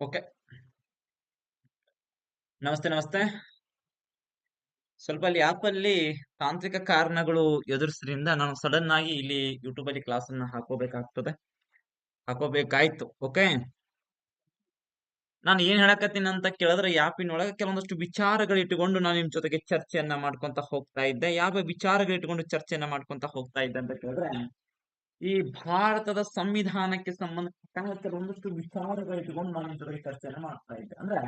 Okay ನಮಸ್ತೆ ನಮಸ್ತೆ. ಸ್ವಲ್ಪ ಅಲ್ಲಿ ಆಪ್ ಅಲ್ಲಿ ತಾಂತ್ರಿಕ ಕಾರಣಗಳು ಎದುರಿಸ್ರಿಂದ ನಾನು ಸಡನ್ ಆಗಿ ಇಲ್ಲಿ ಯೂಟ್ಯೂಬ್ ಅಲ್ಲಿ ಕ್ಲಾಸ್ ಅನ್ನ ಹಾಕೋಬೇಕಾಗ್ತದೆ. ಹಾಕೋಬೇಕಾಯ್ತು. ಓಕೆ ನಾನು ಏನ್ ಹೇಳಕತ್ತೀನಿ ಅಂತ ಕೇಳಿದ್ರೆ ಯಾಪಿನೊಳಗೆ ಕೆಲವೊಂದಷ್ಟು ವಿಚಾರಗಳು ಇಟ್ಟುಕೊಂಡು ನಾನು ನಿಮ್ ಜೊತೆಗೆ ಚರ್ಚೆಯನ್ನ ಮಾಡ್ಕೊಂತ ಹೋಗ್ತಾ ಇದ್ದೆ. ಯಾವ ವಿಚಾರಗಳು ಇಟ್ಟುಕೊಂಡು ಚರ್ಚೆಯನ್ನ ಮಾಡ್ಕೊಂತ ಹೋಗ್ತಾ ಇದ್ದೆ ಅಂತ ಕೇಳಿದ್ರೆ ಈ ಭಾರತದ ಸಂವಿಧಾನಕ್ಕೆ ಸಂಬಂಧಪಟ್ಟ ಕೆಲವೊಂದಷ್ಟು ವಿಚಾರಗಳು ಇಟ್ಕೊಂಡು ನಾನು ಇದ್ರ ಚರ್ಚೆಯನ್ನ ಮಾಡ್ತಾ ಇದ್ದೆ. ಅಂದ್ರೆ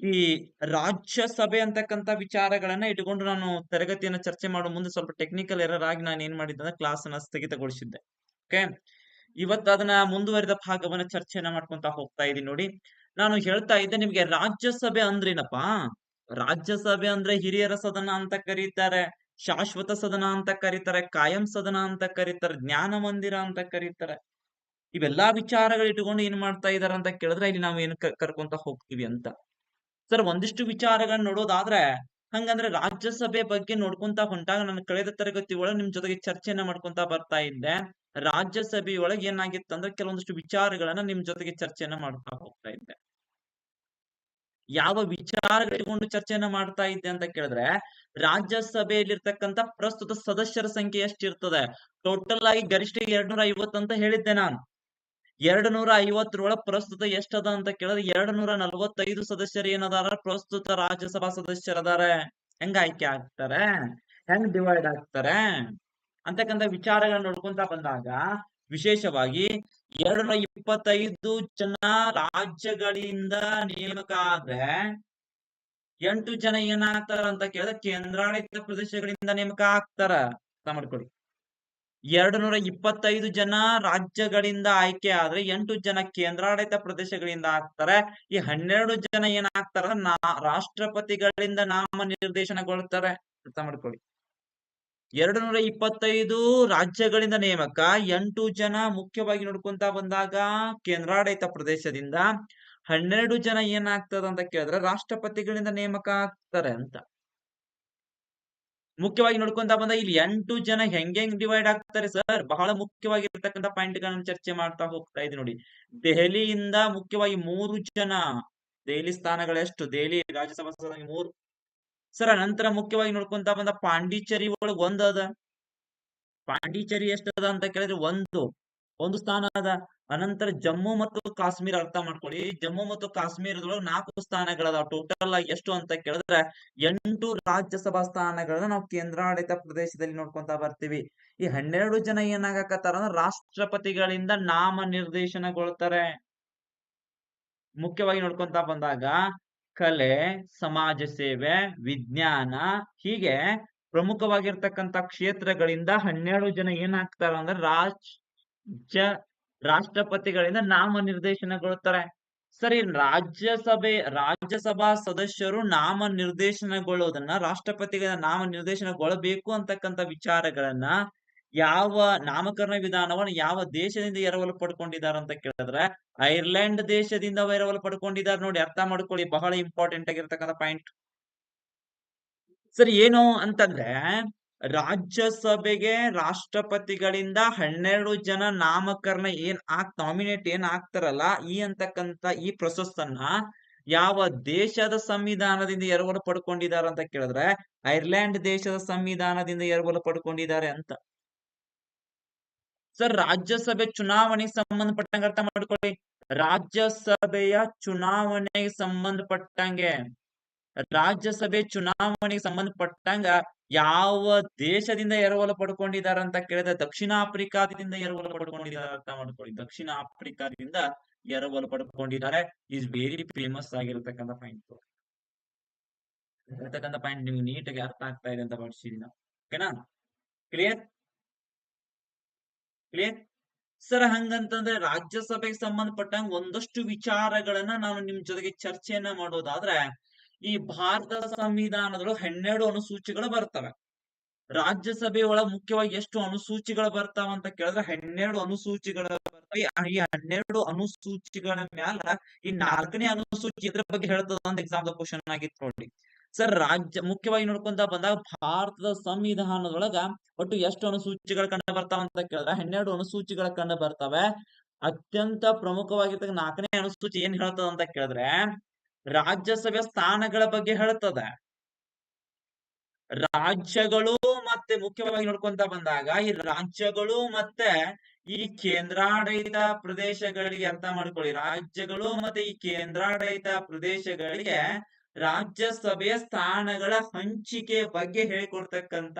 ಈ ರಾಜ್ಯಸಭೆ ಅಂತಕ್ಕಂತ ವಿಚಾರಗಳನ್ನ ಇಟ್ಕೊಂಡು ನಾನು ತರಗತಿಯನ್ನ ಚರ್ಚೆ ಮಾಡೋ ಮುಂದೆ ಸ್ವಲ್ಪ ಟೆಕ್ನಿಕಲ್ ಎರರ್ ಆಗಿ ನಾನು ಏನ್ ಮಾಡಿದ್ದೆ ಅಂದ್ರೆ ಕ್ಲಾಸ್ ಅನ್ನ ಸ್ಥಗಿತಗೊಳಿಸಿದ್ದೆ. ಓಕೆ ಇವತ್ತು ಅದನ್ನ ಮುಂದುವರಿದ ಭಾಗವನ್ನ ಚರ್ಚೆನ ಮಾಡ್ಕೊಂತ ಹೋಗ್ತಾ ಇದೀನಿ ನೋಡಿ. ನಾನು ಹೇಳ್ತಾ ಇದ್ದೆ ನಿಮ್ಗೆ ರಾಜ್ಯಸಭೆ ಅಂದ್ರೇನಪ್ಪ? ರಾಜ್ಯಸಭೆ ಅಂದ್ರೆ ಹಿರಿಯರ ಸದನ ಅಂತ ಕರೀತಾರೆ. ಶಾಶ್ವತ ಸದನ ಅಂತ ಕರೀತಾರೆ, ಕಾಯಂ ಸದನ ಅಂತ ಕರೀತಾರೆ, ಜ್ಞಾನ ಮಂದಿರ ಅಂತ ಕರೀತಾರೆ. ಇವೆಲ್ಲಾ ವಿಚಾರಗಳು ಇಟ್ಕೊಂಡು ಏನ್ ಮಾಡ್ತಾ ಇದಾರೆ ಅಂತ ಕೇಳಿದ್ರೆ ಇಲ್ಲಿ ನಾವು ಏನು ಕರ್ಕೊಂತ ಹೋಗ್ತೀವಿ ಅಂತ. ಸರ್, ಒಂದಿಷ್ಟು ವಿಚಾರಗಳನ್ನ ನೋಡೋದಾದ್ರೆ ಹಂಗಂದ್ರೆ ರಾಜ್ಯಸಭೆ ಬಗ್ಗೆ ನೋಡ್ಕೊಂತ ಹೊಂಟಾಗ ನನ್ನ ಕಳೆದ ತರಗತಿ ಒಳಗೆ ನಿಮ್ ಜೊತೆಗೆ ಚರ್ಚೆಯನ್ನ ಮಾಡ್ಕೊಂತ ಬರ್ತಾ ಇದ್ದೆ. ರಾಜ್ಯಸಭೆಯೊಳಗೆ ಏನಾಗಿತ್ತು ಅಂದ್ರೆ ಕೆಲವೊಂದಿಷ್ಟು ವಿಚಾರಗಳನ್ನ ನಿಮ್ ಜೊತೆಗೆ ಚರ್ಚೆಯನ್ನ ಮಾಡ್ತಾ ಹೋಗ್ತಾ ಇದ್ದೆ. ಯಾವ ವಿಚಾರಗಳಿಗೊಂಡು ಚರ್ಚೆಯನ್ನ ಮಾಡ್ತಾ ಇದ್ದೆ ಅಂತ ಕೇಳಿದ್ರೆ, ರಾಜ್ಯಸಭೆಯಲ್ಲಿರ್ತಕ್ಕಂಥ ಪ್ರಸ್ತುತ ಸದಸ್ಯರ ಸಂಖ್ಯೆ ಎಷ್ಟಿರ್ತದೆ? ಟೋಟಲ್ ಆಗಿ ಗರಿಷ್ಠ ಎರಡ್ ಅಂತ ಹೇಳಿದ್ದೆ ನಾನು. ಎರಡ್ ನೂರ ಐವತ್ತರೊಳ ಪ್ರಸ್ತುತ ಎಷ್ಟದ ಅಂತ ಕೇಳಿದ್ರೆ ಎರಡ್ ನೂರ ನಲವತ್ತೈದು ಸದಸ್ಯರು ಏನದಾರ? ಪ್ರಸ್ತುತ ರಾಜ್ಯಸಭಾ ಸದಸ್ಯರದಾರೆ. ಹೆಂಗ ಆಯ್ಕೆ ಆಗ್ತಾರೆ? ಹೆಂಗ್ ಡಿವೈಡ್ ಆಗ್ತಾರೆ? ಅಂತಕ್ಕಂಥ ವಿಚಾರಗಳನ್ನ ನೋಡ್ಕೊಂತ ಬಂದಾಗ ವಿಶೇಷವಾಗಿ ಎರಡು ನೂರ ಇಪ್ಪತ್ತೈದು ಜನ ರಾಜ್ಯಗಳಿಂದ ನೇಮಕ ಆದ್ರೆ ಎಂಟು ಜನ ಏನಾಗ್ತಾರ ಅಂತ ಕೇಳಿದ್ರೆ ಕೇಂದ್ರಾಡಳಿತ ಪ್ರದೇಶಗಳಿಂದ ನೇಮಕ ಆಗ್ತಾರ ಮಾಡ್ಕೊಳ್ಳಿ. ಎರಡು ನೂರ ಇಪ್ಪತ್ತೈದು ಜನ ರಾಜ್ಯಗಳಿಂದ ಆಯ್ಕೆ ಆದ್ರೆ ಎಂಟು ಜನ ಕೇಂದ್ರಾಡಳಿತ ಪ್ರದೇಶಗಳಿಂದ ಆಗ್ತಾರೆ. ಈ ಹನ್ನೆರಡು ಜನ ಏನಾಗ್ತಾರ ನಾ ರಾಷ್ಟ್ರಪತಿಗಳಿಂದ ನಾಮ ನಿರ್ದೇಶನಗೊಳ್ತಾರೆ ಅರ್ಥ ಮಾಡ್ಕೊಳ್ಳಿ. ಎರಡು ನೂರ ಇಪ್ಪತ್ತೈದು ರಾಜ್ಯಗಳಿಂದ ನೇಮಕ ಎಂಟು ಜನ ಮುಖ್ಯವಾಗಿ ನೋಡ್ಕೊಂತ ಬಂದಾಗ ಕೇಂದ್ರಾಡಳಿತ ಪ್ರದೇಶದಿಂದ ಹನ್ನೆರಡು ಜನ ಏನಾಗ್ತದ ಅಂತ ಕೇಳಿದ್ರೆ ರಾಷ್ಟ್ರಪತಿಗಳಿಂದ ನೇಮಕ ಆಗ್ತಾರೆ ಅಂತ. ಮುಖ್ಯವಾಗಿ ನೋಡ್ಕೊಂತ ಬಂದ ಇಲ್ಲಿ ಎಂಟು ಜನ ಹೆಂಗ್ ಹೆಂಗ್ ಡಿವೈಡ್ ಆಗ್ತಾರೆ ಸರ್ ಬಹಳ ಮುಖ್ಯವಾಗಿರ್ತಕ್ಕಂಥ ಪಾಯಿಂಟ್ ಗಳನ್ನ ಚರ್ಚೆ ಮಾಡ್ತಾ ಹೋಗ್ತಾ ಇದೆ ನೋಡಿ. ದೆಹಲಿಯಿಂದ ಮುಖ್ಯವಾಗಿ ಮೂರು ಜನ, ದೆಹಲಿ ಸ್ಥಾನಗಳೆಷ್ಟು? ದೆಹಲಿ ರಾಜ್ಯಸಭಾ ಮೂರು. ಸರ್ ನಂತರ ಮುಖ್ಯವಾಗಿ ನೋಡ್ಕೊಂತ ಬಂದ ಪಾಂಡಿಚೇರಿ ಒಳಗೆ ಒಂದ್ ಅದ. ಪಾಂಡಿಚೇರಿ ಎಷ್ಟದ ಅಂತ ಕೇಳಿದ್ರೆ ಒಂದು. ಒಂದು ಸ್ಥಾನ ಅದ. ಅನಂತರ ಜಮ್ಮು ಮತ್ತು ಕಾಶ್ಮೀರ ಅರ್ಥ ಮಾಡ್ಕೊಳ್ಳಿ. ಜಮ್ಮು ಮತ್ತು ಕಾಶ್ಮೀರದೊಳಗೆ ನಾಲ್ಕು ಸ್ಥಾನಗಳದ ಟೋಟಲ್ ಆಗಿ ಎಷ್ಟು ಅಂತ ಕೇಳಿದ್ರೆ ಎಂಟು ರಾಜ್ಯಸಭಾ ಸ್ಥಾನಗಳನ್ನ ನಾವು ಕೇಂದ್ರಾಡಳಿತ ಪ್ರದೇಶದಲ್ಲಿ ನೋಡ್ಕೊಂತ ಬರ್ತೀವಿ. ಈ ಹನ್ನೆರಡು ಜನ ಏನಾಗಕತ್ತಾರ ಅಂದ್ರೆ ರಾಷ್ಟ್ರಪತಿಗಳಿಂದ ನಾಮ ನಿರ್ದೇಶನಗೊಳ್ತಾರೆ. ಮುಖ್ಯವಾಗಿ ನೋಡ್ಕೊಂತ ಬಂದಾಗ ಕಲೆ, ಸಮಾಜ ಸೇವೆ, ವಿಜ್ಞಾನ ಹೀಗೆ ಪ್ರಮುಖವಾಗಿರ್ತಕ್ಕಂಥ ಕ್ಷೇತ್ರಗಳಿಂದ ಹನ್ನೆರಡು ಜನ ಏನಾಗ್ತಾರ ಅಂದ್ರೆ ರಾಜ್ಯ ರಾಷ್ಟ್ರಪತಿಗಳಿಂದ ನಾಮ ನಿರ್ದೇಶನಗೊಳ್ತಾರೆ ಸರಿ, ರಾಜ್ಯಸಭೆ, ರಾಜ್ಯಸಭಾ ಸದಸ್ಯರು ನಾಮ ನಿರ್ದೇಶನಗೊಳ್ಳೋದನ್ನ ರಾಷ್ಟ್ರಪತಿಗಳ ನಾಮ ನಿರ್ದೇಶನಗೊಳ್ಳಬೇಕು ಅಂತಕ್ಕಂಥ ವಿಚಾರಗಳನ್ನ ಯಾವ ನಾಮಕರಣ ವಿಧಾನವನ್ನ ಯಾವ ದೇಶದಿಂದ ಎರವಲು ಪಡ್ಕೊಂಡಿದ್ದಾರೆ ಅಂತ ಕೇಳಿದ್ರೆ, ಐರ್ಲೆಂಡ್ ದೇಶದಿಂದ ಎರವಲು ಪಡ್ಕೊಂಡಿದ್ದಾರೆ ನೋಡಿ, ಅರ್ಥ ಮಾಡ್ಕೊಳ್ಳಿ, ಬಹಳ ಇಂಪಾರ್ಟೆಂಟ್ ಆಗಿರ್ತಕ್ಕಂಥ ಪಾಯಿಂಟ್ ಸರಿ, ಏನು ಅಂತಂದ್ರೆ, ರಾಜ್ಯಸಭೆಗೆ ರಾಷ್ಟ್ರಪತಿಗಳಿಂದ ಹನ್ನೆರಡು ಜನ ನಾಮಕರಣ ಏನ್ ಆಗ್ ನಾಮಿನೇಟ್ ಏನ್ ಆಗ್ತಾರಲ್ಲ, ಈ ಅಂತಕ್ಕಂತ ಈ ಪ್ರೊಸೆಸ್ ಅನ್ನ ಯಾವ ದೇಶದ ಸಂವಿಧಾನದಿಂದ ಎರವಲು ಪಡ್ಕೊಂಡಿದ್ದಾರೆ ಅಂತ ಕೇಳಿದ್ರೆ, ಐರ್ಲೆಂಡ್ ದೇಶದ ಸಂವಿಧಾನದಿಂದ ಎರವಲು ಪಡ್ಕೊಂಡಿದ್ದಾರೆ ಅಂತ. ಸರ್, ರಾಜ್ಯಸಭೆ ಚುನಾವಣೆಗೆ ಸಂಬಂಧಪಟ್ಟಂಗೆ ಅರ್ಥ ಮಾಡ್ಕೊಳ್ಳಿ. ರಾಜ್ಯಸಭೆಯ ಚುನಾವಣೆಗೆ ಸಂಬಂಧಪಟ್ಟಂಗೆ, ರಾಜ್ಯಸಭೆ ಚುನಾವಣೆಗೆ ಸಂಬಂಧಪಟ್ಟಂಗ ಯಾವ ದೇಶದಿಂದ ಎರವಲು ಪಡ್ಕೊಂಡಿದ್ದಾರೆ ಅಂತ ಕೇಳಿದ್ರೆ ದಕ್ಷಿಣ ಆಫ್ರಿಕಾದಿಂದ ಎರವಲು ಪಡ್ಕೊಂಡಿದ್ದಾರೆ ಅರ್ಥ ಮಾಡ್ಕೊಳ್ಳಿ. ದಕ್ಷಿಣ ಆಫ್ರಿಕಾದಿಂದ ಎರವಲು ಪಡ್ಕೊಂಡಿದ್ದಾರೆ. ಇಸ್ ವೆರಿ ಫೇಮಸ್ ಆಗಿರತಕ್ಕಂತ ಪಾಯಿಂಟ್ ಇರತಕ್ಕಂತ ಪಾಯಿಂಟ್ ನಿಮ್ಗೆ ನೀಟಾಗಿ ಅರ್ಥ ಆಗ್ತಾ ಇದೆ ಅಂತ ಭಾವಿಸಿದೀನಿ ಓಕೆನಾ ಕ್ಲಿಯರ್ ಕ್ಲಿಯರ್ ಸರ್, ಹಂಗಂತಂದ್ರೆ ರಾಜ್ಯಸಭೆಗೆ ಸಂಬಂಧಪಟ್ಟಂಗ ಒಂದಷ್ಟು ವಿಚಾರಗಳನ್ನ ನಾನು ನಿಮ್ ಜೊತೆಗೆ ಚರ್ಚೆಯನ್ನ ಮಾಡೋದಾದ್ರೆ, ಈ ಭಾರತ ಸಂವಿಧಾನದೊಳಗೆ ಹನ್ನೆರಡು ಅನುಸೂಚಿಗಳು ಬರ್ತವೆ. ರಾಜ್ಯಸಭೆ ಒಳಗೆ ಮುಖ್ಯವಾಗಿ ಎಷ್ಟು ಅನುಸೂಚಿಗಳು ಬರ್ತಾವ ಅಂತ ಕೇಳಿದ್ರೆ, ಹನ್ನೆರಡು ಅನುಸೂಚಿಗಳ ಈ ಹನ್ನೆರಡು ಅನುಸೂಚಿಗಳ ಮ್ಯಾಲ ಈ ನಾಲ್ಕನೇ ಅನುಸೂಚಿ ಇದ್ರ ಬಗ್ಗೆ ಹೇಳ್ತದ ಅಂತ ಎಕ್ಸಾಮ್ ಕ್ವಶನ್ ಆಗಿತ್ತು ನೋಡಿ. ಸರ್, ರಾಜ್ಯ, ಮುಖ್ಯವಾಗಿ ನೋಡ್ಕೊಂತ ಬಂದಾಗ ಭಾರತದ ಸಂವಿಧಾನದೊಳಗ ಒಟ್ಟು ಎಷ್ಟು ಅನುಸೂಚಿಗಳು ಕಂಡು ಬರ್ತಾವ ಅಂತ ಕೇಳಿದ್ರೆ ಹನ್ನೆರಡು ಅನುಸೂಚಿಗಳ ಕಂಡು ಬರ್ತವೆ. ಅತ್ಯಂತ ಪ್ರಮುಖವಾಗಿರ್ತಕ್ಕ ನಾಲ್ಕನೇ ಅನುಸೂಚಿ ಏನ್ ಹೇಳ್ತದ ಅಂತ ಕೇಳಿದ್ರೆ ರಾಜ್ಯಸಭೆ ಸ್ಥಾನಗಳ ಬಗ್ಗೆ ಹೇಳ್ತದ. ರಾಜ್ಯಗಳು ಮತ್ತೆ ಮುಖ್ಯವಾಗಿ ನೋಡ್ಕೊಂತ ಬಂದಾಗ ಈ ರಾಜ್ಯಗಳು ಮತ್ತೆ ಈ ಕೇಂದ್ರಾಡಳಿತ ಪ್ರದೇಶಗಳಿಗೆ ಅಂತ ಮಾಡ್ಕೊಳ್ಳಿ. ರಾಜ್ಯಗಳು ಮತ್ತೆ ಈ ಕೇಂದ್ರಾಡಳಿತ ಪ್ರದೇಶಗಳಿಗೆ ರಾಜ್ಯಸಭೆಯ ಸ್ಥಾನಗಳ ಹಂಚಿಕೆ ಬಗ್ಗೆ ಹೇಳಿಕೊಡ್ತಕ್ಕಂತ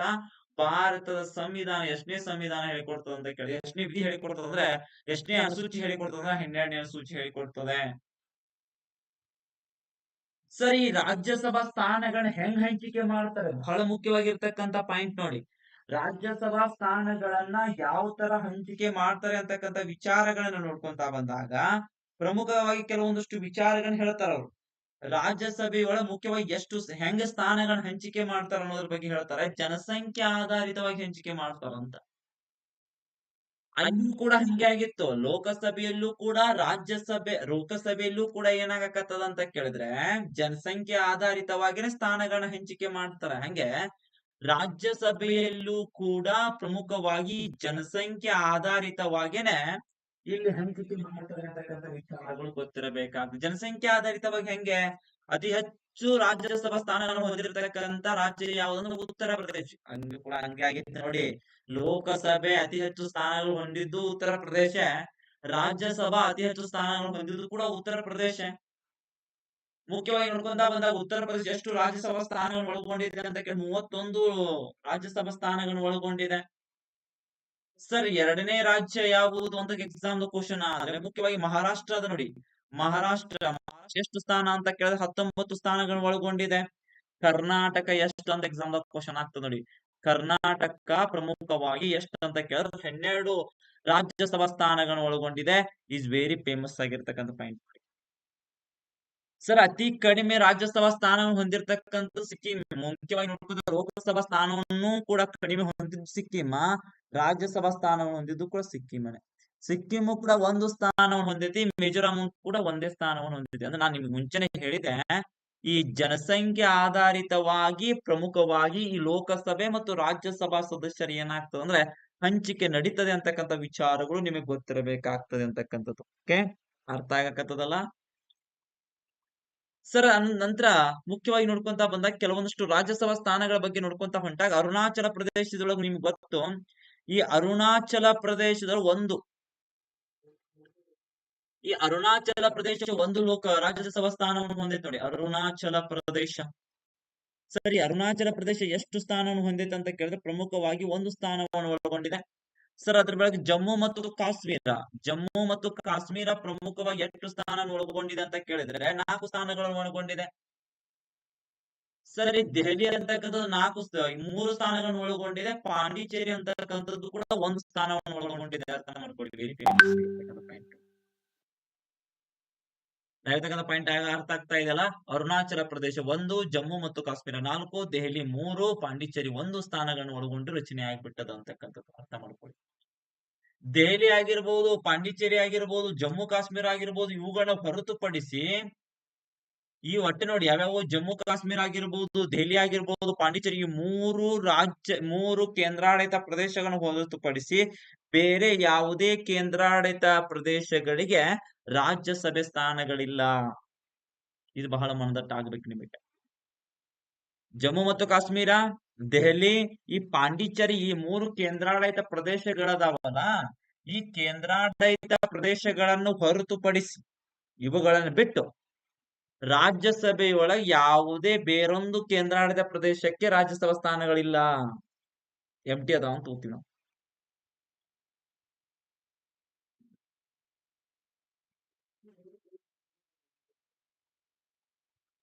ಭಾರತದ ಸಂವಿಧಾನ, ಎಷ್ಟನೇ ಸಂವಿಧಾನ ಹೇಳಿಕೊಡ್ತದೆ ಅಂತ ಕೇಳಿ. ಎಷ್ಟನೇ ವಿಧಿ ಹೇಳಿಕೊಡ್ತದೆ ಅಂದ್ರೆ, ಎಷ್ಟನೇ ಅನುಸೂಚಿ ಹೇಳಿಕೊಡ್ತದೆ ಹನ್ನೆರಡನೇ ಅನುಸೂಚಿ ಹೇಳಿಕೊಡ್ತದೆ. ಸರಿ, ರಾಜ್ಯಸಭಾ ಸ್ಥಾನಗಳನ್ನ ಹೆಂಗ್ ಹಂಚಿಕೆ ಮಾಡ್ತಾರೆ? ಬಹಳ ಮುಖ್ಯವಾಗಿರ್ತಕ್ಕಂತ ಪಾಯಿಂಟ್ ನೋಡಿ. ರಾಜ್ಯಸಭಾ ಸ್ಥಾನಗಳನ್ನ ಯಾವ ತರ ಹಂಚಿಕೆ ಮಾಡ್ತಾರೆ ಅಂತಕ್ಕಂತ ವಿಚಾರಗಳನ್ನ ನೋಡ್ಕೊಂತ ಬಂದಾಗ, ಪ್ರಮುಖವಾಗಿ ಕೆಲವೊಂದಷ್ಟು ವಿಚಾರಗಳನ್ನ ಹೇಳ್ತಾರ ಅವರು ರಾಜ್ಯಸಭೆಯೊಳ ಮುಖ್ಯವಾಗಿ ಎಷ್ಟು ಹೆಂಗ ಸ್ಥಾನಗಳನ್ನ ಹಂಚಿಕೆ ಮಾಡ್ತಾರ ಅನ್ನೋದ್ರ ಬಗ್ಗೆ ಹೇಳ್ತಾರೆ. ಜನಸಂಖ್ಯೆ ಆಧಾರಿತವಾಗಿ ಹಂಚಿಕೆ ಮಾಡ್ತಾರಂತ ಅಲ್ಲೂ ಕೂಡ ಹಂಗೆ ಆಗಿತ್ತು. ಲೋಕಸಭೆಯಲ್ಲೂ ಕೂಡ, ರಾಜ್ಯಸಭೆ, ಲೋಕಸಭೆಯಲ್ಲೂ ಕೂಡ ಏನಾಗಕತ್ತದ ಅಂತ ಕೇಳಿದ್ರೆ, ಜನಸಂಖ್ಯೆ ಆಧಾರಿತವಾಗಿನೇ ಸ್ಥಾನಗಳನ್ನ ಹಂಚಿಕೆ ಮಾಡ್ತಾರ. ಹಂಗೆ ರಾಜ್ಯಸಭೆಯಲ್ಲೂ ಕೂಡ ಪ್ರಮುಖವಾಗಿ ಜನಸಂಖ್ಯೆ ಆಧಾರಿತವಾಗೇನೆ ಇಲ್ಲಿ ಹಂಚಿಕೆ ಮಾಡ್ತಾರೆ ಅಂತಕ್ಕಂಥ ವಿಚಾರಗಳು ಗೊತ್ತಿರಬೇಕಾಗ್ತದೆ ಜನಸಂಖ್ಯೆ ಆಧಾರಿತವಾಗಿ ಹೆಂಗೆ? ಅತಿ ಹೆಚ್ಚು ರಾಜ್ಯಸಭಾ ಸ್ಥಾನಗಳನ್ನು ಹೊಂದಿರತಕ್ಕಂತ ರಾಜ್ಯ ಯಾವುದಂದ್ರೆ ಉತ್ತರ ಪ್ರದೇಶ. ಹಂಗೆ ಕೂಡ ಹಂಗೆ ಆಗಿತ್ತು ನೋಡಿ. ಲೋಕಸಭೆ ಅತಿ ಹೆಚ್ಚು ಸ್ಥಾನಗಳು ಹೊಂದಿದ್ದು ಉತ್ತರ ಪ್ರದೇಶ. ರಾಜ್ಯಸಭಾ ಅತಿ ಹೆಚ್ಚು ಸ್ಥಾನಗಳು ಹೊಂದಿದ್ದು ಕೂಡ ಉತ್ತರ ಪ್ರದೇಶ. ಮುಖ್ಯವಾಗಿ ನೋಡ್ಕೊಂತ ಬಂದಾಗ ಉತ್ತರ ಪ್ರದೇಶ ಎಷ್ಟು ರಾಜ್ಯಸಭಾ ಸ್ಥಾನಗಳನ್ನು ಒಳಗೊಂಡಿದೆ ಅಂತ ಕೇಳಿ ಮೂವತ್ತೊಂದು ರಾಜ್ಯಸಭಾ ಸ್ಥಾನಗಳನ್ನು ಒಳಗೊಂಡಿದೆ. ಸರ್, ಎರಡನೇ ರಾಜ್ಯ ಯಾವುದು ಅಂತ ಎಕ್ಸಾಮ್ ಕ್ವಶನ್ ಆದ್ರೆ ಮುಖ್ಯವಾಗಿ ಮಹಾರಾಷ್ಟ್ರ ಅದ ನೋಡಿ. ಮಹಾರಾಷ್ಟ್ರ ಎಷ್ಟು ಸ್ಥಾನ ಅಂತ ಕೇಳಿದ್ರೆ ಹತ್ತೊಂಬತ್ತು ಸ್ಥಾನಗಳನ್ನು ಒಳಗೊಂಡಿದೆ. ಕರ್ನಾಟಕ ಎಷ್ಟು ಅಂತ ಎಕ್ಸಾಮ್ ಕ್ವಶನ್ ಆಗ್ತದೆ ನೋಡಿ. ಕರ್ನಾಟಕ ಪ್ರಮುಖವಾಗಿ ಎಷ್ಟು ಅಂತ ಕೇಳಿದ್ರೆ ಹನ್ನೆರಡು ರಾಜ್ಯಸಭಾ ಸ್ಥಾನಗಳನ್ನು ಒಳಗೊಂಡಿದೆ. ಈಸ್ ವೆರಿ ಫೇಮಸ್ ಆಗಿರ್ತಕ್ಕಂಥ ಪಾಯಿಂಟ್ ಸರ್, ಅತಿ ಕಡಿಮೆ ರಾಜ್ಯಸಭಾ ಸ್ಥಾನವನ್ನು ಹೊಂದಿರತಕ್ಕಂಥ ಸಿಕ್ಕಿಂ, ಮುಖ್ಯವಾಗಿ ನೋಡ್ಕೊಂಡ್ರೆ ಲೋಕಸಭಾ ಸ್ಥಾನವನ್ನು ಕೂಡ ಕಡಿಮೆ ಹೊಂದಿದ್ದು ಸಿಕ್ಕಿಂ ರಾಜ್ಯಸಭಾ ಸ್ಥಾನವನ್ನು ಹೊಂದಿದ್ದು ಕೂಡ ಸಿಕ್ಕಿಮನೆ. ಸಿಕ್ಕಿಂ ಕೂಡ ಒಂದು ಸ್ಥಾನವನ್ನು ಹೊಂದೈತಿ ಮಿಜೋರಾಂ ಕೂಡ ಒಂದೇ ಸ್ಥಾನವನ್ನು ಹೊಂದಿದೆ. ಅಂದ್ರೆ ನಾನು ನಿಮ್ಗೆ ಮುಂಚೆನೆ ಹೇಳಿದೆ, ಈ ಜನಸಂಖ್ಯೆ ಆಧಾರಿತವಾಗಿ, ಪ್ರಮುಖವಾಗಿ ಈ ಲೋಕಸಭೆ ಮತ್ತು ರಾಜ್ಯಸಭಾ ಸದಸ್ಯರು ಏನಾಗ್ತದೆ ಅಂದ್ರೆ ಹಂಚಿಕೆ ನಡೀತದೆ ಅಂತಕ್ಕಂಥ ವಿಚಾರಗಳು ನಿಮಗೆ ಗೊತ್ತಿರಬೇಕಾಗ್ತದೆ ಅಂತಕ್ಕಂಥದ್ದು ಓಕೆ ಅರ್ಥ ಆಗಕತ್ತದಲ್ಲ? ಸರ್ ನಂತರ ಮುಖ್ಯವಾಗಿ ನೋಡ್ಕೊಂತ ಬಂದಾಗ ಕೆಲವೊಂದಷ್ಟು ರಾಜ್ಯಸಭಾ ಸ್ಥಾನಗಳ ಬಗ್ಗೆ ನೋಡ್ಕೊಂತ ಹೊಂಟಾಗ ಅರುಣಾಚಲ ಪ್ರದೇಶದೊಳಗೆ ನಿಮ್ಗೆ ಗೊತ್ತು. ಈ ಅರುಣಾಚಲ ಪ್ರದೇಶದೊಳಗೆ ಒಂದು. ಈ ಅರುಣಾಚಲ ಪ್ರದೇಶ ಒಂದು ಲೋಕ ರಾಜ್ಯಸಭಾ ಸ್ಥಾನವನ್ನು ಹೊಂದಿತ್ತು ನೋಡಿ. ಅರುಣಾಚಲ ಪ್ರದೇಶ. ಸರಿ ಅರುಣಾಚಲ ಪ್ರದೇಶ ಎಷ್ಟು ಸ್ಥಾನವನ್ನು ಹೊಂದೈತೆ ಅಂತ ಕೇಳಿದ್ರೆ ಪ್ರಮುಖವಾಗಿ ಒಂದು ಸ್ಥಾನವನ್ನು ಒಳಗೊಂಡಿದೆ. ಸರ್, ಅದ್ರ ಬೆಳಗ್ಗೆ ಜಮ್ಮು ಮತ್ತು ಕಾಶ್ಮೀರ, ಜಮ್ಮು ಮತ್ತು ಕಾಶ್ಮೀರ ಪ್ರಮುಖವಾಗಿ ಎಷ್ಟು ಸ್ಥಾನ ಒಳಗೊಂಡಿದೆ ಅಂತ ಕೇಳಿದ್ರೆ ನಾಲ್ಕು ಸ್ಥಾನಗಳನ್ನು ಒಳಗೊಂಡಿದೆ. ಸರಿ ದೆಹಲಿ ಅಂತಕ್ಕಂಥದ್ದು ನಾಲ್ಕು ಮೂರು ಸ್ಥಾನಗಳನ್ನು ಒಳಗೊಂಡಿದೆ. ಪಾಂಡಿಚೇರಿ ಅಂತಕ್ಕಂಥದ್ದು ಕೂಡ ಒಂದು ಸ್ಥಾನವನ್ನು ಒಳಗೊಂಡಿದೆ ಅರ್ಥ ಪಾಯಿಂಟ್ ಹೇಳ್ತಕ್ಕಂಥ ಪಾಯಿಂಟ್ ಅರ್ಥ ಆಗ್ತಾ ಇದೆಯಲ್ಲ? ಅರುಣಾಚಲ ಪ್ರದೇಶ ಒಂದು, ಜಮ್ಮು ಮತ್ತು ಕಾಶ್ಮೀರ ನಾಲ್ಕು, ದೆಹಲಿ ಮೂರು, ಪಾಂಡಿಚೇರಿ ಒಂದು ಸ್ಥಾನಗಳನ್ನು ಒಳಗೊಂಡು ರಚನೆ ಆಗ್ಬಿಟ್ಟದ ಅಂತಕ್ಕಂಥದ್ದು ಅರ್ಥ ಮಾಡ್ಕೊಳ್ಳಿ. ದೆಹಲಿ ಆಗಿರ್ಬೋದು, ಪಾಂಡಿಚೇರಿ ಆಗಿರ್ಬೋದು, ಜಮ್ಮು ಕಾಶ್ಮೀರ ಆಗಿರ್ಬೋದು ಇವುಗಳನ್ನ ಹೊರತುಪಡಿಸಿ ಈ ಒಟ್ಟೆ ನೋಡಿ ಯಾವ್ಯಾವ ಜಮ್ಮು ಕಾಶ್ಮೀರ ಆಗಿರ್ಬೋದು, ದೆಹಲಿ ಆಗಿರ್ಬೋದು, ಪಾಂಡಿಚೇರಿ ಮೂರು ರಾಜ್ಯ, ಮೂರು ಕೇಂದ್ರಾಡಳಿತ ಪ್ರದೇಶಗಳನ್ನು ಹೊರತುಪಡಿಸಿ ಬೇರೆ ಯಾವುದೇ ಕೇಂದ್ರಾಡಳಿತ ಪ್ರದೇಶಗಳಿಗೆ ರಾಜ್ಯಸಭೆ ಸ್ಥಾನಗಳಿಲ್ಲ. ಇದು ಬಹಳ ಮನದಟ್ಟಾಗ್ಬೇಕು ನಿಮಗೆ. ಜಮ್ಮು ಮತ್ತು ಕಾಶ್ಮೀರ, ದೆಹಲಿ, ಈ ಪಾಂಡಿಚೇರಿ ಈ ಮೂರು ಕೇಂದ್ರಾಡಳಿತ ಪ್ರದೇಶಗಳದಾವಲ್ಲ, ಈ ಕೇಂದ್ರಾಡಳಿತ ಪ್ರದೇಶಗಳನ್ನು ಹೊರತುಪಡಿಸಿ ಇವುಗಳನ್ನು ಬಿಟ್ಟು ರಾಜ್ಯಸಭೆಯೊಳಗೆ ಯಾವುದೇ ಬೇರೊಂದು ಕೇಂದ್ರಾಡಳಿತ ಪ್ರದೇಶಕ್ಕೆ ರಾಜ್ಯಸಭಾ ಸ್ಥಾನಗಳಿಲ್ಲ. ಎಂಟಿ ಅದಾವ ಅಂತ ಓದ್ತೀವಿ ನಾವು.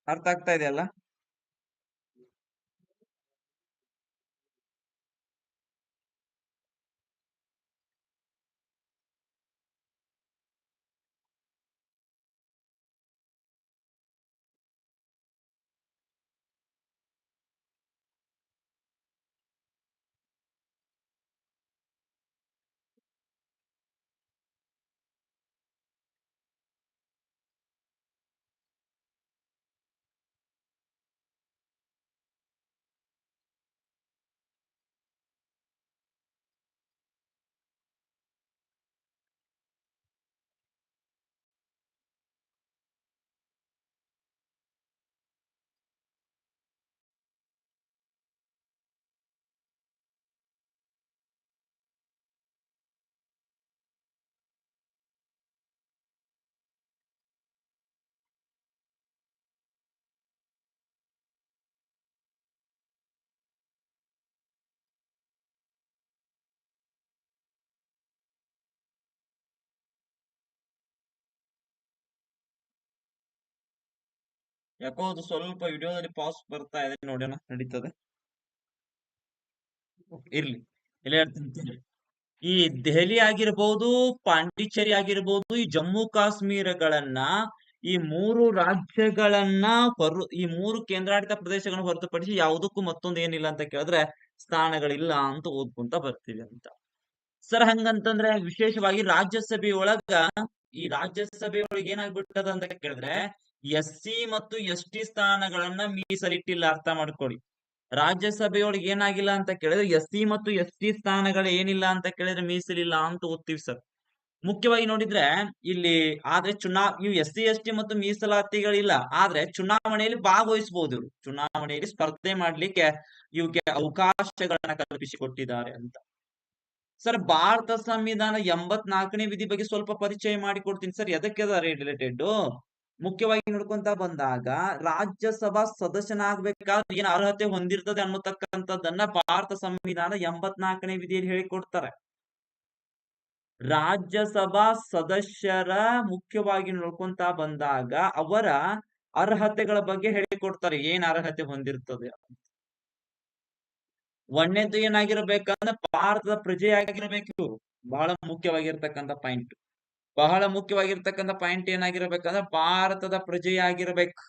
ಅರ್ಥ ಆಗ್ತಾ ಇದೆಯಲ್ಲ? ಯಾಕೋ ಅದು ಸ್ವಲ್ಪ ವಿಡಿಯೋದಲ್ಲಿ ಪಾಸ್ ಬರ್ತಾ ಇದೆ, ನೋಡೋಣ ನಡೀತದೆ. ಇರ್ಲಿ ಎಲ್ಲ ಹೇಳ್ತೀನಿ ಈ ದೆಹಲಿ ಆಗಿರ್ಬೋದು, ಪಾಂಡಿಚೇರಿ ಆಗಿರ್ಬಹುದು ಈ ಜಮ್ಮು ಕಾಶ್ಮೀರಗಳನ್ನ, ಈ ಮೂರು ರಾಜ್ಯಗಳನ್ನ ಹೊರ ಈ ಮೂರು ಕೇಂದ್ರಾಡಳಿತ ಪ್ರದೇಶಗಳನ್ನ ಹೊರತುಪಡಿಸಿ ಯಾವುದಕ್ಕೂ ಮತ್ತೊಂದು ಏನಿಲ್ಲ ಅಂತ ಕೇಳಿದ್ರೆ ಸ್ಥಾನಗಳಿಲ್ಲ ಅಂತ ಓದ್ಕೊಂತ ಬರ್ತೀವಿ ಅಂತ. ಸರ್, ಹಂಗಂತಂದ್ರೆ ವಿಶೇಷವಾಗಿ ರಾಜ್ಯಸಭೆ ರಾಜ್ಯಸಭೆಯೊಳಗ ಈ ರಾಜ್ಯಸಭೆಯೊಳಗೆ ಏನಾಗ್ಬಿಟ್ಟದ ಅಂತ ಕೇಳಿದ್ರೆ ಎಸ್ ಸಿ ಮತ್ತು ಎಸ್ ಟಿ ಸ್ಥಾನಗಳನ್ನ ಮೀಸಲಿಟ್ಟಿಲ್ಲ ಅರ್ಥ ಮಾಡ್ಕೊಳ್ಳಿ. ರಾಜ್ಯಸಭೆಯೊಳಗೆ ಏನಾಗಿಲ್ಲ ಅಂತ ಕೇಳಿದ್ರೆ ಎಸ್ ಸಿ ಮತ್ತು ಎಸ್ ಟಿ ಸ್ಥಾನಗಳು ಏನಿಲ್ಲ ಅಂತ ಕೇಳಿದ್ರೆ ಮೀಸಲಿಲ್ಲ ಅಂತ ಓದ್ತೀವಿ ಸರ್. ಮುಖ್ಯವಾಗಿ ನೋಡಿದ್ರೆ ಇಲ್ಲಿ ಆದ್ರೆ ಚುನಾವ್ ಇವು ಎಸ್ ಸಿ ಎಸ್ ಟಿ ಮತ್ತು ಮೀಸಲಾತಿಗಳಿಲ್ಲ. ಆದ್ರೆ ಚುನಾವಣೆಯಲ್ಲಿ ಭಾಗವಹಿಸಬಹುದು ಇವರು. ಚುನಾವಣೆಯಲ್ಲಿ ಸ್ಪರ್ಧೆ ಮಾಡ್ಲಿಕ್ಕೆ ಇವಕ್ಕೆ ಅವಕಾಶಗಳನ್ನ ಕಲ್ಪಿಸಿಕೊಟ್ಟಿದ್ದಾರೆ ಅಂತ. ಸರ್, ಭಾರತ ಸಂವಿಧಾನ ಎಂಬತ್ನಾಲ್ಕನೇ ವಿಧಿ ಬಗ್ಗೆ ಸ್ವಲ್ಪ ಪರಿಚಯ ಮಾಡಿಕೊಡ್ತೀನಿ ಸರ್. ಎದಕ್ಕೆ ರಿಲೇಟೆಡ್ ಮುಖ್ಯವಾಗಿ ನೋಡ್ಕೊಂತ ಬಂದಾಗ ರಾಜ್ಯಸಭಾ ಸದಸ್ಯನಾಗಬೇಕಾದ್ರೆ ಏನ್ ಅರ್ಹತೆ ಹೊಂದಿರ್ತದೆ ಅನ್ನತಕ್ಕಂಥದ್ದನ್ನ ಭಾರತ ಸಂವಿಧಾನ ಎಂಬತ್ನಾಲ್ಕನೇ ವಿಧಿಯಲ್ಲಿ ಹೇಳಿಕೊಡ್ತಾರೆ ರಾಜ್ಯಸಭಾ ಸದಸ್ಯರ ಮುಖ್ಯವಾಗಿ ನೋಡ್ಕೊಂತ ಬಂದಾಗ ಅವರ ಅರ್ಹತೆಗಳ ಬಗ್ಗೆ ಹೇಳಿಕೊಡ್ತಾರೆ ಏನ್ ಅರ್ಹತೆ ಹೊಂದಿರ್ತದೆ ಒಂದನೇದು ಏನಾಗಿರ್ಬೇಕಂದ್ರೆ ಭಾರತದ ಪ್ರಜೆಯಾಗಿರ್ಬೇಕು. ಬಹಳ ಮುಖ್ಯವಾಗಿರ್ತಕ್ಕಂಥ ಪಾಯಿಂಟ್ ಬಹಳ ಮುಖ್ಯವಾಗಿರ್ತಕ್ಕಂಥ ಪಾಯಿಂಟ್ ಏನಾಗಿರ್ಬೇಕಂದ್ರೆ ಭಾರತದ ಪ್ರಜೆಯಾಗಿರ್ಬೇಕು.